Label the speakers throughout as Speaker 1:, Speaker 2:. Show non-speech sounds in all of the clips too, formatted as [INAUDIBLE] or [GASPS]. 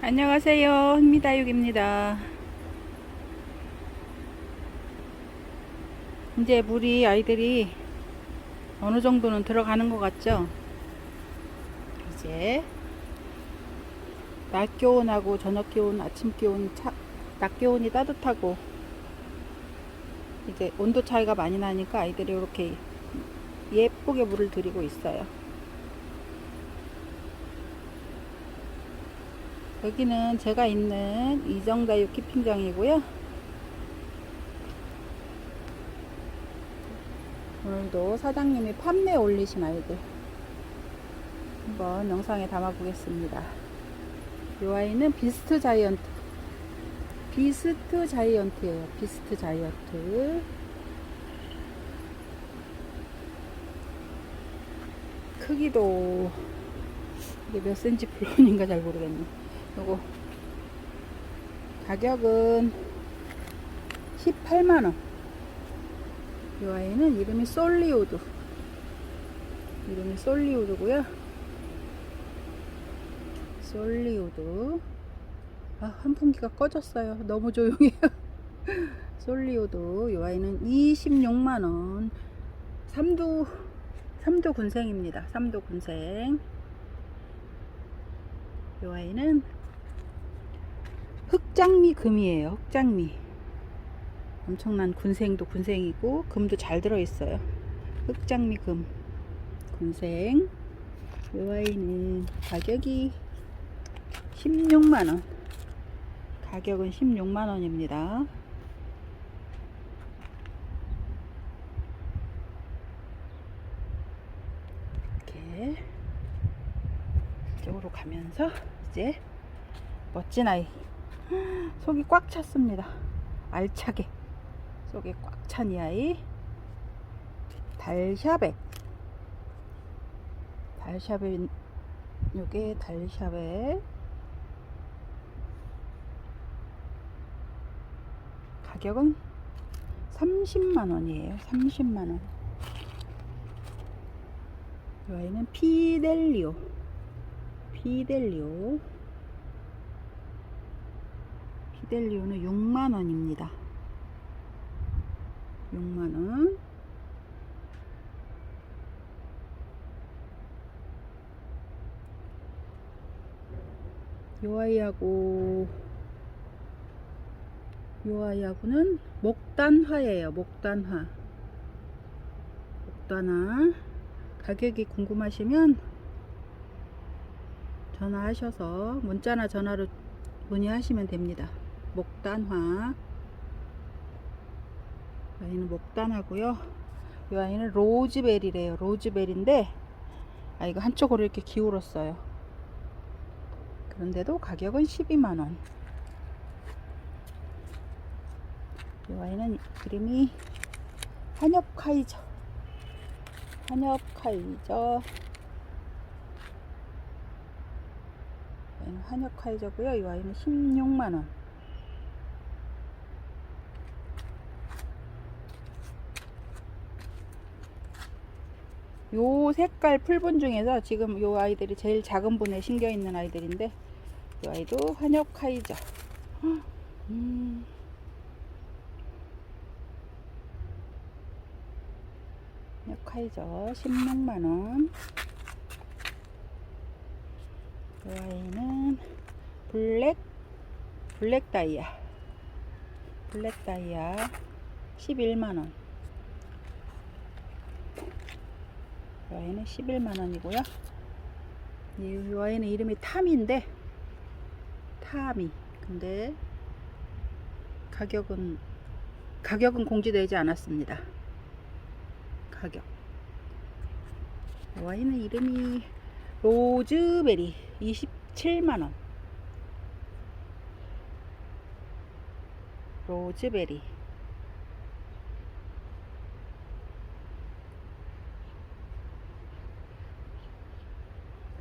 Speaker 1: 안녕하세요. 흑미다육입니다. 이제 물이 아이들이 어느 정도는 들어가는 것 같죠? 이제 낮 기온하고 저녁 기온, 아침 기온, 차, 낮 기온이 따뜻하고 이제 온도 차이가 많이 나니까 아이들이 이렇게 예쁘게 물을 들이고 있어요. 여기는 제가 있는 이정다육 키핑장이고요. 오늘도 사장님이 판매 올리신 아이들 한번 영상에 담아 보겠습니다. 이 아이는 비스트 자이언트 비스트 자이언트예요. 비스트 자이언트 크기도 이게 몇 센치 플론인가 잘 모르겠네. 요거. 가격은 18만원. 이 아이는 이름이 솔리우드. 이름이 솔리우드고요. 솔리우드. 아 환풍기가 꺼졌어요. 너무 조용해요. [LAUGHS] 솔리우드. 이 아이는 26만원. 삼두 삼두 군생입니다. 삼두 군생. 이 아이는 흑장미 금이에요. 흑장미. 엄청난 군생도 군생이고 금도 잘 들어있어요. 흑장미 금. 군생. 이 아이는 가격이 16만원. 가격은 16만원입니다. 이렇게 이쪽으로 가면서 이제 멋진 아이 [GASPS] 속이 꽉 찼습니다. 알차게 속에 꽉찬 이 아이. 달샤벳 달샤벳 요게 달샤벳 가격은 30만원이에요. 30만원. 이 아이는 피델리오. 피델리오 피델리오는 6만원입니다. 6만원. 요 아이하고 요 아이하고는 목단화예요 목단화. 목단화. 가격이 궁금하시면 전화하셔서 문자나 전화로 문의하시면 됩니다. 목단화 이 아이는 목단하고요. 이 아이는 로즈베리래요. 로즈베리인데 아 이거 한쪽으로 이렇게 기울었어요. 그런데도 가격은 12만원 이 아이는 이름이 한엽카이저 한엽카이저 얘는 한역카이저고요. 이 아이는 16만원. 요 색깔 풀분 중에서 지금 요 아이들이 제일 작은 분에 심겨 있는 아이들인데 이 아이도 한역카이저. 음. 한역카이저 16만원. 이 아이는 블랙 블랙 다이아 블랙 다이아 11만원 이 아이는 11만원이고요. 이 아이는 이름이 탐인데 타미 근데 가격은 가격은 공지되지 않았습니다. 가격. 이 아이는 이름이 로즈베리 27만원. 로즈베리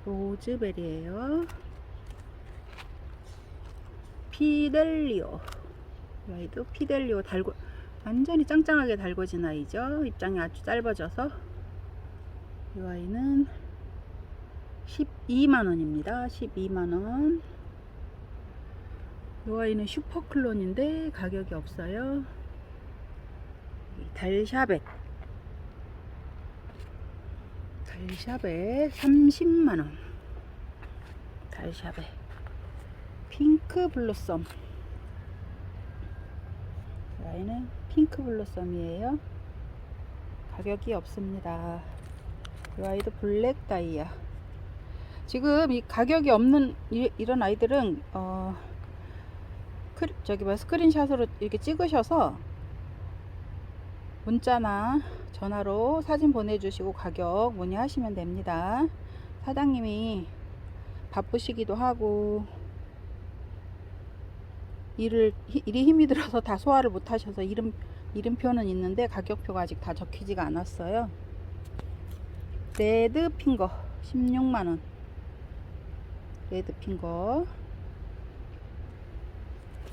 Speaker 1: 로즈베리에요 피델리오 이 아이도 피델리오 달고 완전히 짱짱하게 달궈진 아이죠 입장이 아주 짧아져서 이 아이는 12만 원입니다. 12만 원. 이 아이는 슈퍼클론인데 가격이 없어요. 이 달샤벳. 달샤벳 30만원. 달샤벳. 핑크 블루썸. 이 아이는 핑크 블루썸이에요. 가격이 없습니다. 이 아이도 블랙 다이아. 지금 이 가격이 없는 이, 런 아이들은 어 크, 저기 뭐 스크린샷으로 이렇게 찍으셔서 문자나 전화로 사진 보내주시고 가격 문의하시면 됩니다. 사장님이 바쁘시기도 하고 일을 히- 일이 힘이 들어서 다 소화를 못 하셔서 이름 이름표는 있는데 가격표가 아직 다 적히지가 않았어요. 레드 핑거 16만 원. 레드 핑거.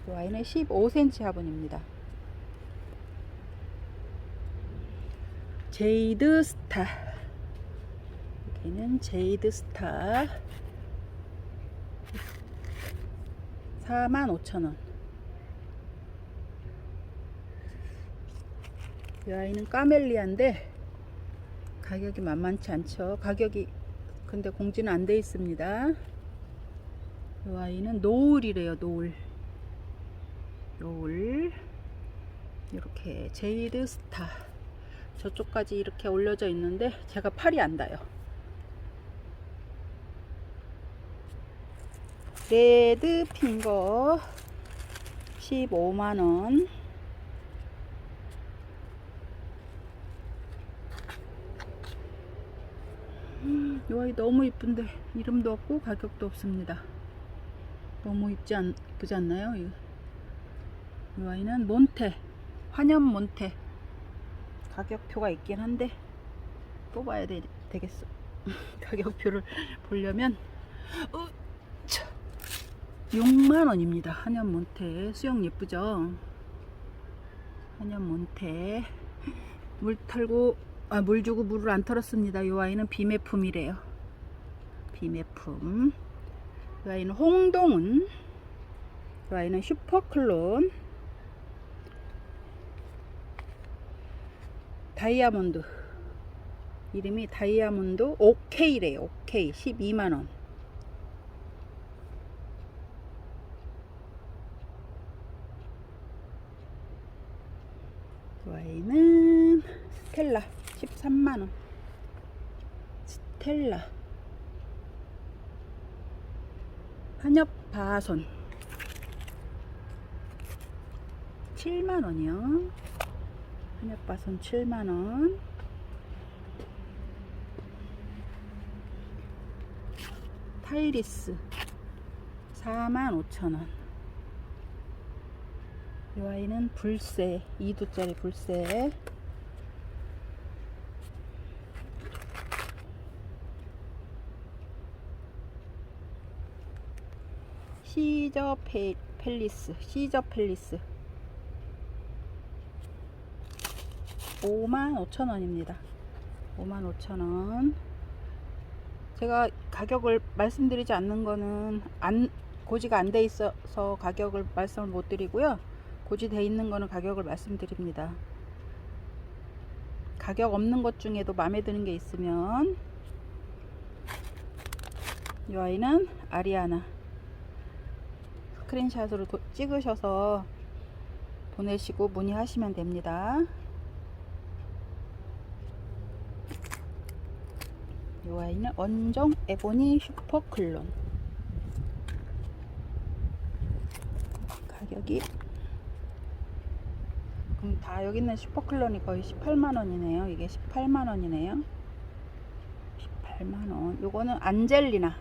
Speaker 1: 이 아이는 15cm 화분입니다. 제이드 스타. 여기는 제이드 스타. 45,000원. 이 아이는 까멜리아인데 가격이 만만치 않죠. 가격이 근데 공지는 안 돼 있습니다. 이 아이는 노을이래요. 노을. 노을. 이렇게 제이드 스타. 저쪽까지 이렇게 올려져 있는데 제가 팔이 안 닿아요. 레드 핑거 15만원. 이 아이 너무 이쁜데 이름도 없고 가격도 없습니다. 너무 이쁘지, 않, 이쁘지 않나요? 이, 이 아이는 몬테 환연 몬테 가격표가 있긴 한데 뽑아야 되, 되겠어. [LAUGHS] 가격표를 보려면 어, 차. 6만 원입니다. 한연 몬테 수영 예쁘죠? 한연 몬테 물 털고 아, 물 주고 물을 안 털었습니다. 이 아이는 비매품이래요. 비매품. 이 아이는 홍동은. 이 아이는 슈퍼클론. 다이아몬드. 이름이 다이아몬드 오케이래요. 오케이. 12만원. 이 아이는 스텔라 13만원 스텔라 한엽바손 7만원이요 한엽바손 7만원. 타이리스 45,000원. 이 아이는 불새 2두짜리 불새. 시저 페, 펠리스 시저 펠리스 55,000원입니다. 55,000원. 제가 가격을 말씀드리지 않는 거는 안 고지가 안 돼 있어서 가격을 말씀을 못 드리고요. 고지돼 있는 거는 가격을 말씀드립니다. 가격 없는 것 중에도 마음에 드는 게 있으면 이 아이는 아리아나 스크린샷으로 도- 찍으셔서 보내시고 문의하시면 됩니다. 이 아이는 언정 에보니 슈퍼 클론 가격이 그럼 다 여기 있는 슈퍼 클론이 거의 18만원이네요. 이게 18만원이네요. 18만원. 요거는 안젤리나.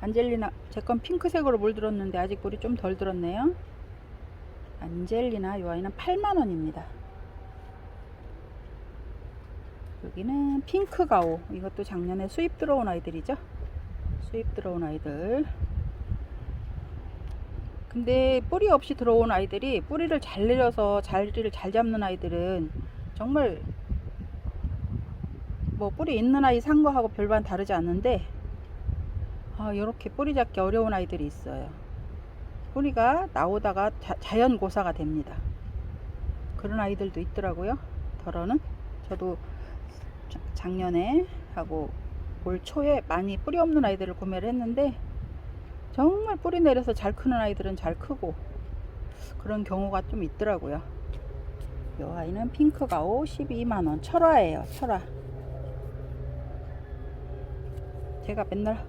Speaker 1: 안젤리나. 제 건 핑크색으로 물 들었는데 아직 물이 좀 덜 들었네요. 안젤리나 요 아이는 8만원입니다. 여기는 핑크 가오. 이것도 작년에 수입 들어온 아이들이죠. 수입 들어온 아이들. 근데 뿌리 없이 들어온 아이들이 뿌리를 잘 내려서 자리를 잘 잡는 아이들은 정말 뭐 뿌리 있는 아이 산 거하고 별반 다르지 않는데 아 이렇게 뿌리 잡기 어려운 아이들이 있어요 뿌리가 나오다가 자, 자연 고사가 됩니다. 그런 아이들도 있더라고요. 덜어는 저도 자- 작년에 하고 올 초에 많이 뿌리 없는 아이들을 구매를 했는데 정말 뿌리 내려서 잘 크는 아이들은 잘 크고 그런 경우가 좀 있더라고요. 이 아이는 핑크가오 12만원 철화예요 철화. 제가 맨날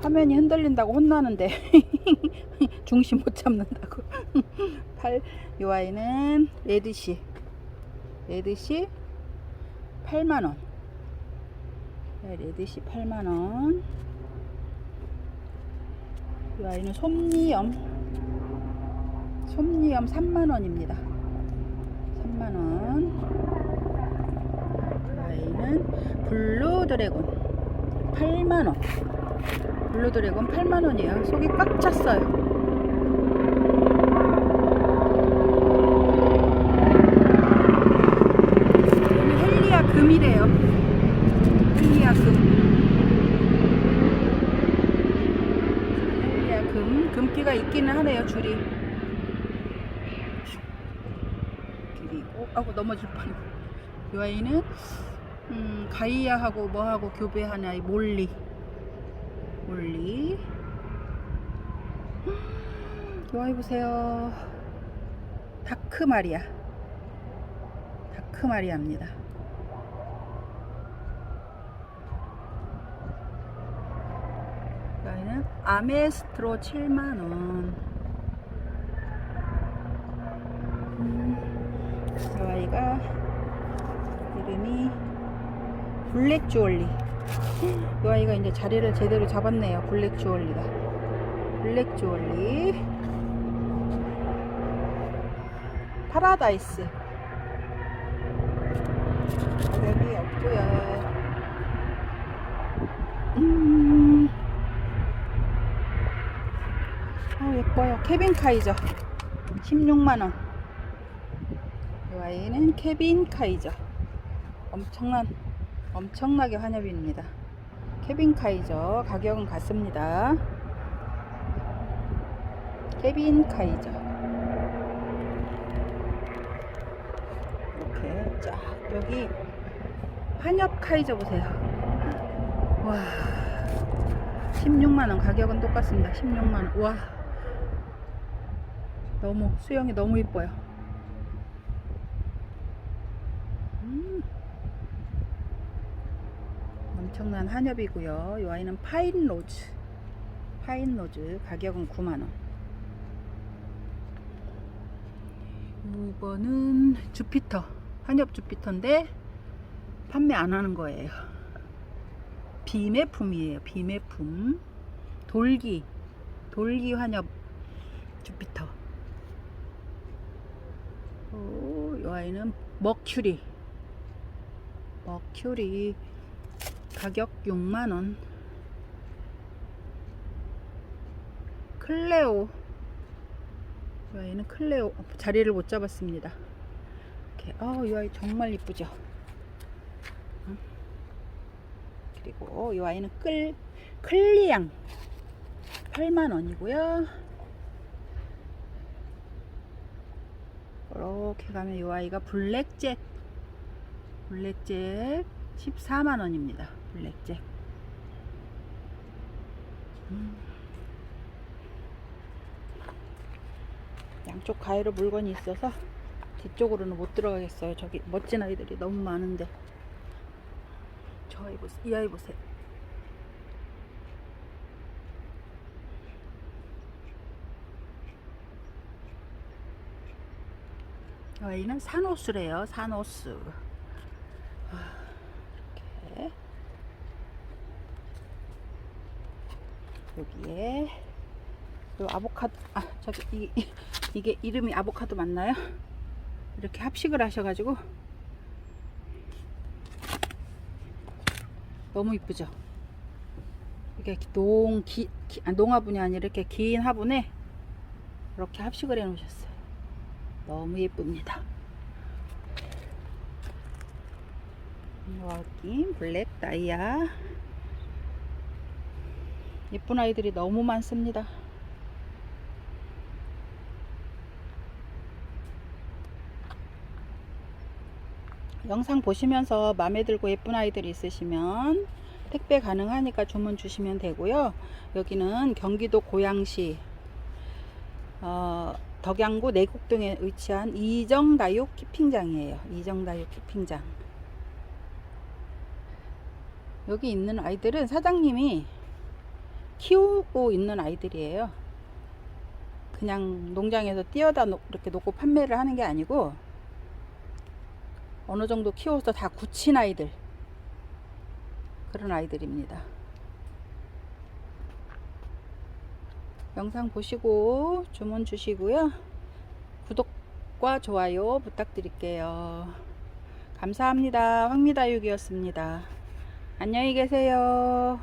Speaker 1: 화면이 흔들린다고 혼나는데 [LAUGHS] 중심 못 잡는다고. [LAUGHS] 팔, 이 아이는 레드시. 레드시 8만원. 네, 레드시 8만원. 이 아이는 솜니엄 솜니엄 3만원입니다. 3만원. 이 아이는 블루 드래곤. 8만원. 블루 드래곤 8만원이에요. 속이 꽉 찼어요 헬리아 금이래요 헬리아 금 헬리아 금 금기가 있기는 하네요 줄이 그리고 아고 넘어질 뻔. 이 아이는 음, 가이아하고 뭐하고 교배하는 아이 몰리. 몰리. 이 아이 보세요. 다크 마리아. 다크 마리아입니다. 이 아메스트로 7만원. 이 아이가 이름이 블랙 주얼리. 이 아이가 이제 자리를 제대로 잡았네요. 블랙 주얼리가. 블랙 주얼리. 파라다이스. 가격이 없고요. 음. 아 예뻐요. 케빈 카이저. 16만원. 이 아이는 케빈 카이저. 엄청난, 엄청나게 환엽입니다. 케빈 카이저. 가격은 같습니다. 케빈 카이저. 이렇게 쫙, 여기 환엽 카이저 보세요. 와. 16만원. 가격은 똑같습니다. 16만원. 와. 너무, 수영이 너무 이뻐요. 음. 엄청난 한엽이고요. 이 아이는 파인 로즈. 파인 로즈 가격은 9만 원. 이거는 주피터. 한엽 주피터인데 판매 안 하는 거예요. 비매품이에요. 비매품. 돌기. 돌기 한엽 주피터. 오, 이 아이는 머큐리. 머큐리. 가격 6만원. 클레오. 이 아이는 클레오. 어, 자리를 못 잡았습니다. 이렇게. 어, 이 아이 정말 이쁘죠? 응? 그리고 이 아이는 끌 클리앙. 8만원이고요 이렇게 가면 이 아이가 블랙잭 블랙잭 14만원입니다. 블랙잭. 음. 양쪽 가위로 물건이 있어서 뒤쪽으로는 못 들어가겠어요. 저기 멋진 아이들이 너무 많은데. 저 아이 보세요. 이 아이 보세요. 이 아이는 산호수래요. 산호수. 이렇게 여기에 요 아보카도 아 저기 이, 이게 이름이 아보카도 맞나요? 이렇게 합식을 하셔가지고 너무 이쁘죠? 이게 농기 아, 농화분이 아니라 이렇게 긴 화분에 이렇게 합식을 해 놓으셨어요. 너무 예쁩니다. 워킹 블랙 다이아 예쁜 아이들이 너무 많습니다. 영상 보시면서 마음에 들고 예쁜 아이들이 있으시면 택배 가능하니까 주문 주시면 되고요. 여기는 경기도 고양시 어, 덕양구 내곡동에 위치한 이정다육 키핑장이에요. 이정다육 키핑장. 여기 있는 아이들은 사장님이 키우고 있는 아이들이에요. 그냥 농장에서 띄어다 놓- 이렇게 놓고 판매를 하는 게 아니고 어느 정도 키워서 다 굳힌 아이들 그런 아이들입니다. 영상 보시고 주문 주시고요. 구독과 좋아요 부탁드릴게요. 감사합니다. 황미다육이었습니다. 안녕히 계세요.